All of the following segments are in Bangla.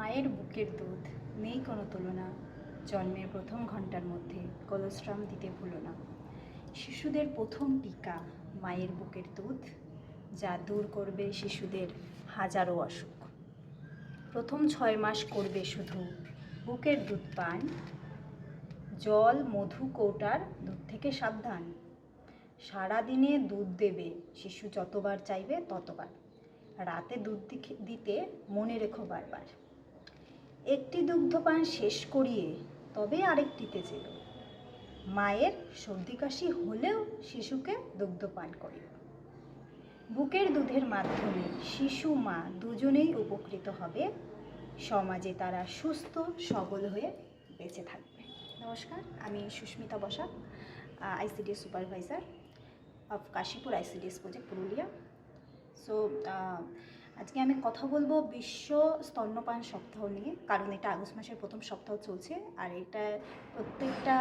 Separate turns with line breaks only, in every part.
মায়ের বুকের দুধ নেই কোনো তুলনা। জন্মের প্রথম ঘণ্টার মধ্যে কোলোস্ট্রাম দিতে ভুলো না। শিশুদের প্রথম টিকা মায়ের বুকের দুধ, যা দূর করবে শিশুদের হাজারো অসুখ। প্রথম ছয় মাস করবে শুধু বুকের দুধ পান, জল, মধু, কৌটার দুধ থেকে সাবধান। সারাদিনে দুধ দেবে, শিশু যতবার চাইবে ততবার। রাতে দুধ দিতে মনে রেখো বারবার। একটি দুগ্ধপান শেষ করিয়ে তবে আরেকটিতে যেল। মায়ের সর্দি কাশি হলেও শিশুকে দুগ্ধপান করিও বুকের দুধের মাধ্যমে শিশু মা দুজনেই উপকৃত হবে। সমাজে তারা সুস্থ, সবল হয়ে বেঁচে থাকবে। নমস্কার, আমি Susmita Basak ICDS supervisor of Kashipur ICDS project Purulia. So আজকে আমি কথা বলব বিশ্ব স্তন্যপান সপ্তাহ নিয়ে, কারণ এটা আগস্ট মাসের প্রথম সপ্তাহ চলছে, আর এটা প্রত্যেকটা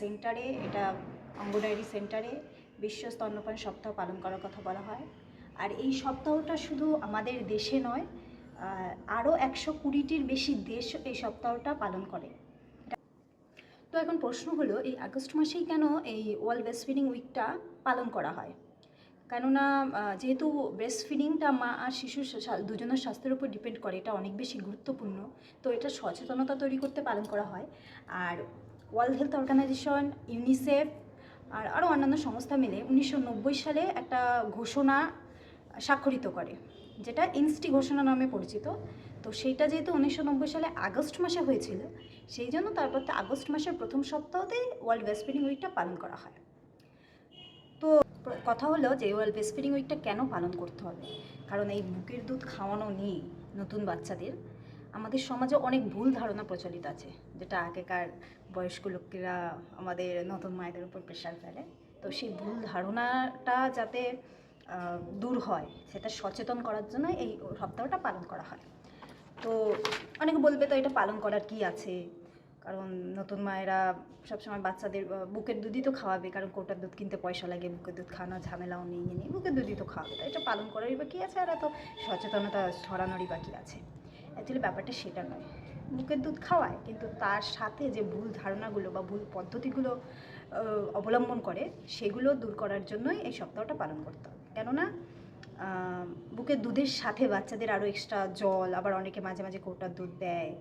সেন্টারে, এটা অঙ্গনওয়াড়ি সেন্টারে বিশ্ব স্তন্যপান সপ্তাহ পালন করার কথা বলা হয়। আর এই সপ্তাহটা শুধু আমাদের দেশে নয় আরও একশো কুড়িটির বেশি দেশ এই সপ্তাহটা পালন করে। তো এখন প্রশ্ন হলো, এই আগস্ট মাসেই কেন এই ওয়ার্ল্ড ফিডিং উইকটা পালন করা হয়? কেননা যেহেতু ব্রেস্ট ফিডিংটা মা আর শিশুর দুজনের স্বাস্থ্যের উপর ডিপেন্ড করে, এটা অনেক বেশি গুরুত্বপূর্ণ। তো এটা সচেতনতা তৈরি করতে পালন করা হয়। আর ওয়ার্ল্ড হেলথ অর্গানাইজেশন ইউনিসেফ আর আরও অন্যান্য সংস্থা মিলে উনিশশো নব্বই সালে একটা ঘোষণা স্বাক্ষরিত করে, যেটা ইনস্টি ঘোষণা নামে পরিচিত। তো সেইটা যেহেতু উনিশশো নব্বই সালে আগস্ট মাসে হয়েছিল, সেই জন্য তারপর আগস্ট মাসের প্রথম সপ্তাহতেই ওয়ার্ল্ড ব্রেস্ট ফিডিং উইকটা পালন করা হয়। তো কথা হলো যে ওয়ার্ল্ড ব্রেস্ট ফিডিং উইকটা কেন পালন করতে হবে? কারণ এই বুকের দুধ খাওয়ানো নিয়ে নতুন বাচ্চাদের আমাদের সমাজে অনেক ভুল ধারণা প্রচলিত আছে, যেটা আগেকার বয়স্ক লোকেরা আমাদের নতুন মায়েদের উপর প্রেশার ফেলে। তো সেই ভুল ধারণাটা যাতে দূর হয়, সেটা সচেতন করার জন্য এই সপ্তাহটা পালন করা হয়। তো অনেকে বলবে, তো এটা পালন করার কি আছে? কারণ নতুন মায়েরা সবসময় বাচ্চাদের বুকের দুধই তো খাওয়াবে, কারণ কোটার দুধ কিনতে পয়সা লাগে, বুকের দুধ খাওয়ানোর ঝামেলাও নেই নেই, বুকের দুধই তো খাওয়াবে, তো এটা পালন করারই বা কী আছে, আর এত সচেতনতা ছড়ানোরই বা কী আছে। অ্যাকচুয়ালি ব্যাপারটা সেটা নয়। বুকের দুধ খাওয়ায়, কিন্তু তার সাথে যে ভুল ধারণাগুলো বা ভুল পদ্ধতিগুলো অবলম্বন করে, সেগুলো দূর করার জন্যই এই সপ্তাহটা পালন করতে হবে। কেননা বুকের দুধের সাথে বাচ্চাদের আরও এক্সট্রা জল, আবার অনেকে মাঝে মাঝে কোটার দুধ দেয়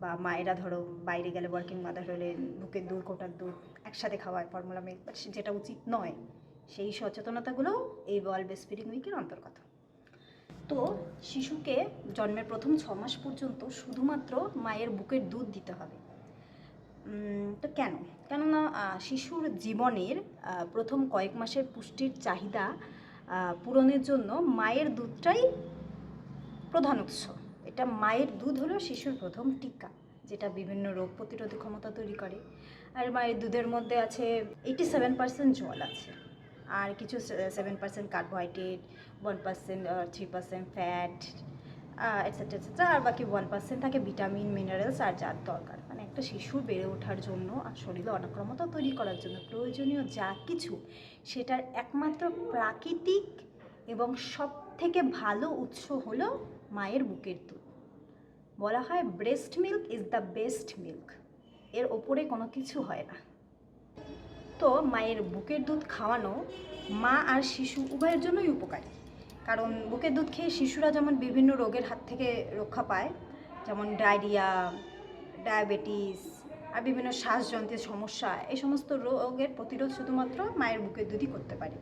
বা মায়েরা ধরো বাইরে গেলে ওয়ার্কিং মাদার হলে বুকের দুধ কোটার দুধ একসাথে খাওয়ায় ফর্মুলা মিল্ক যেটা উচিত নয়। সেই সচেতনতাগুলো এই ওয়ার্ল্ড ব্রেস্ট ফিডিং উইকের অন্তর্গত। তো শিশুকে জন্মের প্রথম ছ মাস পর্যন্ত শুধুমাত্র মায়ের বুকের দুধ দিতে হবে। তো কেন? কেননা শিশুর জীবনের প্রথম কয়েক মাসের পুষ্টির চাহিদা পূরণের জন্য মায়ের দুধটাই প্রধান উৎস। এটা মায়ের দুধ হলো শিশুর প্রথম টিকা, যেটা বিভিন্ন রোগ প্রতিরোধ ক্ষমতা তৈরি করে। আর মায়ের দুধের মধ্যে আছে এইটি সেভেন পার্সেন্ট জল আছে, আর কিছু seven percent carbohydrate one percent three percent fat etcetera etcetera আর বাকি ওয়ান পার্সেন্ট থাকে ভিটামিন মিনারেলস আর যার দরকার। মানে একটা শিশু বেড়ে ওঠার জন্য আর শরীরে অনাক্রমতা তৈরি করার জন্য প্রয়োজনীয় যা কিছু, সেটার একমাত্র প্রাকৃতিক এবং সব থেকে ভালো উৎস হলো মায়ের বুকের দুধ। বলা হয় breast milk is the best milk এর ওপরে কোনো কিছু হয় না। তো মায়ের বুকের দুধ খাওয়ানো মা আর শিশু উভয়ের জন্যই উপকারী। কারণ বুকের দুধ খেয়ে শিশুরা যেমন বিভিন্ন রোগের হাত থেকে রক্ষা পায়, যেমন ডায়রিয়া, ডায়াবেটিস আর বিভিন্ন শ্বাসযন্ত্রের সমস্যা, এই সমস্ত রোগের প্রতিরোধ শুধুমাত্র মায়ের বুকের দুধই করতে পারে।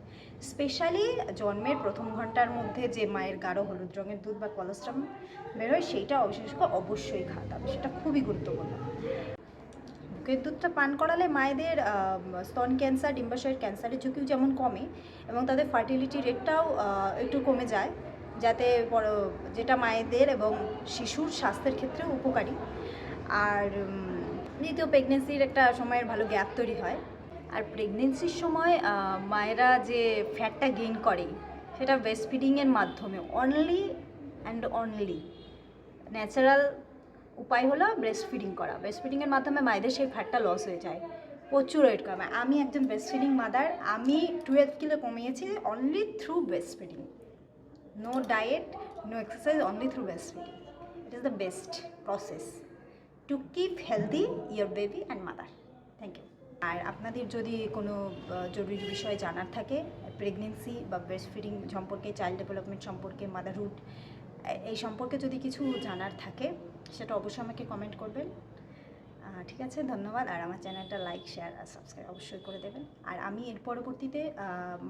স্পেশালি জন্মের প্রথম ঘণ্টার মধ্যে যে মায়ের গাঢ় হলুদ রঙের দুধ বা কলেস্ট্রম বেরোয়, সেইটা বিশেষ করে অবশ্যই খাওয়াতে হবে, সেটা খুবই গুরুত্বপূর্ণ। বুকের দুধটা পান করালে মায়েদের স্তন ক্যান্সার, ডিম্বাশয়ের ক্যান্সারের ঝুঁকিও যেমন কমে এবং তাদের ফার্টিলিটি রেটটাও একটু কমে যায়, যাতে যেটা মায়েদের এবং শিশুর স্বাস্থ্যের ক্ষেত্রেও উপকারী। আর দ্বিতীয় প্রেগনেন্সির একটা সময়ের ভালো গ্যাপ তৈরি হয়। আর প্রেগনেন্সির সময় মায়েরা যে ফ্যাটটা গেইন করে, সেটা ব্রেস্ট ফিডিংয়ের মাধ্যমে অনলি অ্যান্ড অনলি ন্যাচারাল উপায় হলো ব্রেস্ট ফিডিং করা। ব্রেস্ট ফিডিংয়ের মাধ্যমে মায়েদের সেই ফ্যাটটা লস হয়ে যায়। প্রচুর ওয়েট কমে। আমি একজন ব্রেস্ট ফিডিং মাদার আমি twelve kilo কমিয়েছি only through breast feeding no diet no exercise only through breast feeding it is the best process to keep healthy your baby and mother thank you আর আপনাদের যদি কোনো জরুরি বিষয় জানার থাকে প্রেগনেন্সি বা ব্রেস্ট ফিডিং সম্পর্কে চাইল্ড ডেভেলপমেন্ট সম্পর্কে মাদারহুড এই সম্পর্কে যদি কিছু জানার থাকে, সেটা অবশ্যই আমাকে কমেন্ট করবেন। ঠিক আছে, ধন্যবাদ। আর আমার চ্যানেলটা লাইক শেয়ার আর সাবস্ক্রাইব অবশ্যই করে দেবেন। আর আমি এর পরবর্তীতে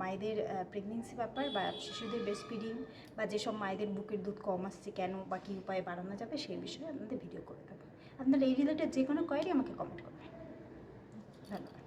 মায়েদের প্রেগনেন্সি ব্যাপার বা শিশুদের ব্রেস্ট ফিডিং বা যেসব মায়েদের বুকের দুধ কম আসছে কেন বা কী উপায়ে বাড়ানো যাবে, সেই বিষয়ে আপনাদের ভিডিও করে দেবো। আপনারা এই রিলেটেড যে কোনো কোয়ারি আমাকে কমেন্ট করবেন। ধন্যবাদ।